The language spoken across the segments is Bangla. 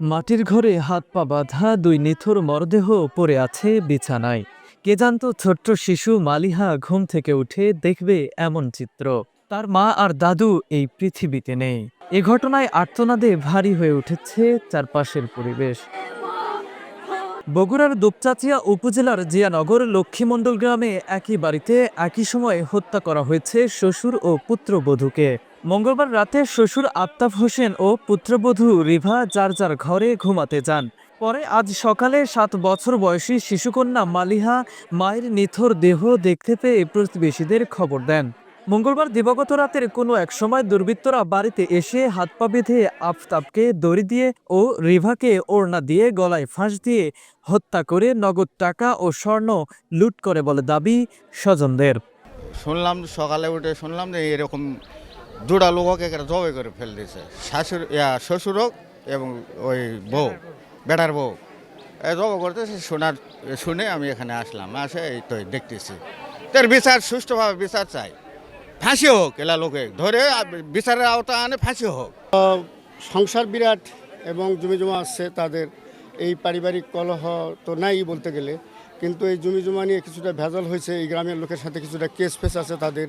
মাটির ঘরে হাত পা বাঁধা দুই নিথর মরদেহ পড়ে আছে বিছানায়। কে জানতো ছোট্ট শিশু মালিহা ঘুম থেকে উঠে দেখবে এমন চিত্র। তার মা আর দাদু এই পৃথিবীতে নেই। এ ঘটনায় আর্তনাদে ভারী হয়ে উঠেছে চারপাশের পরিবেশ। বগুড়ার দুপচাচিয়া উপজেলার জিয়ানগর লক্ষ্মীমণ্ডল গ্রামে একই বাড়িতে একই সময়ে হত্যা করা হয়েছে শ্বশুর ও পুত্রবধূকে। মঙ্গলবার রাতে শ্বশুর আফতাব হোসেন ও পুত্রবধূ রিভা যার যার ঘরে ঘুমাতে যান। পরে আজ সকালে সাত বছর বয়সী শিশুকন্যা মালিহা মায়ের নিথর দেহ দেখতে পেয়ে প্রতিবেশীদের খবর দেন। মঙ্গলবার দিবাগত রাতের কোনো এক সময় দুর্বৃত্তরা বাড়িতে এসে হাত পা বেঁধে আফতাবকে দড়ি দিয়ে ও রিভাকে ওড়না দিয়ে গলায় ফাঁস দিয়ে হত্যা করে নগদ টাকা ও স্বর্ণ লুট করে বলে দাবি স্বজনদের। শুনলাম সকালে উঠে শুনলাম যে এরকম দুটা লোককে এখানে জবে করে ফেল দিয়েছে। শাশুড়, ইয়া, শ্বশুরক এবং ওই বউ, বেটার বউ। জব করতেছে, শোনার, শুনে আমি এখানে আসলাম। আসে এই তো দেখতেছি। তার বিচার সুষ্ঠুভাবে বিচার চাই। ফাঁসি হোক, এলা লোকে ধরে বিচারের আওতা আনে, ফাঁসি হোক। সংসার বিরাট এবং জমি জমা আসছে তাদের। এই পারিবারিক কলহ তো নাই বলতে গেলে। কিন্তু এই জমি জমা নিয়ে কিছুটা ভেজাল হয়েছে। এই গ্রামের লোকের সাথে কিছুটা কেস ফেস আছে তাদের।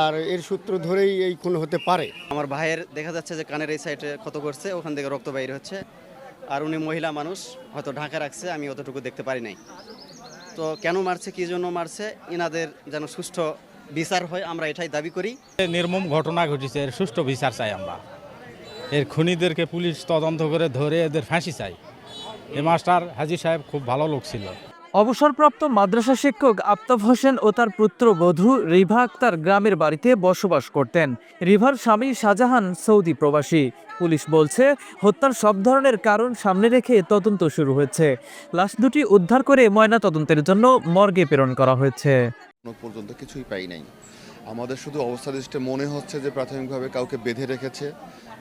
আর এর সূত্র ধরেই এই খুন হতে পারে। আমার ভাইয়ের দেখা যাচ্ছে যে কানের এই সাইডে ক্ষত করছে ওখান থেকে রক্ত বাইর হচ্ছে। আর উনি মহিলা মানুষ হয়তো ঢাকা রাখছে আমি অতটুকু দেখতে পারি নাই। তো কেন মারছে কি জন্য মারছে ইনাদের যেন সুষ্ঠু বিচার হয় আমরা এটাই দাবি করি। নির্মম ঘটনা ঘটেছে এর সুষ্ঠু বিচার চাই আমরা। এর খুনিদেরকে পুলিশ তদন্ত করে ধরে এদের ফাঁসি চাই। এ মাস্টার হাজি সাহেব খুব ভালো লোক ছিল। অবসরপ্রাপ্ত মাদ্রাসা শিক্ষক আফতাব হোসেন ও তার পুত্র বধূ রিভা আক্তার গ্রামের বাড়িতে বসবাস করতেন। রিভার স্বামী শাহজাহান সৌদি প্রবাসী। পুলিশ বলছে, হত্যার সব ধরনের কারণ সামনে রেখে তদন্ত শুরু হয়েছে। লাশ দুটি উদ্ধার করে ময়না তদন্তের জন্য মর্গে প্রেরণ করা হয়েছে। পর্যন্ত কিছুই পাই নাই। আমাদের শুধু অবস্থা দৃষ্টে মনে হচ্ছে যে প্রাথমিকভাবে কাউকে বেঁধে রেখেছে।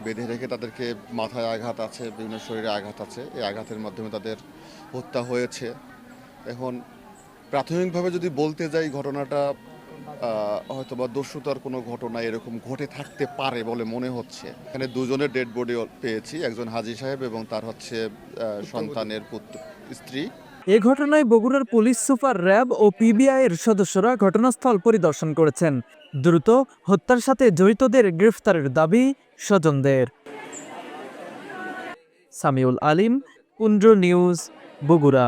বেঁধে রেখে তাদেরকে মাথায় আঘাত আছে, বিভিন্ন শরীরে আঘাত আছে। এই আঘাতের মাধ্যমে তাদের হত্যা হয়েছে। এখন প্রাথমিকভাবে যদি বলতে যাই ঘটনাটা হয়তো বা দস্যুতার কোনো ঘটনা এরকম ঘটে থাকতে পারে বলে মনে হচ্ছে। এখানে দুজনের ডেড বডি পেয়েছি একজন হাজি সাহেব এবং তার হচ্ছে সন্তানের পুত্র স্ত্রী। এ ঘটনায় বগুড়ার পুলিশ সুপার র্যাব ও পিবিআই এর সদস্যরা ঘটনাস্থল পরিদর্শন করেছেন। দ্রুত হত্যার সাথে জড়িতদের গ্রেফতারের দাবি স্বজনদের। সামিউল আলিম কুন্দ্র নিউজ বগুড়া।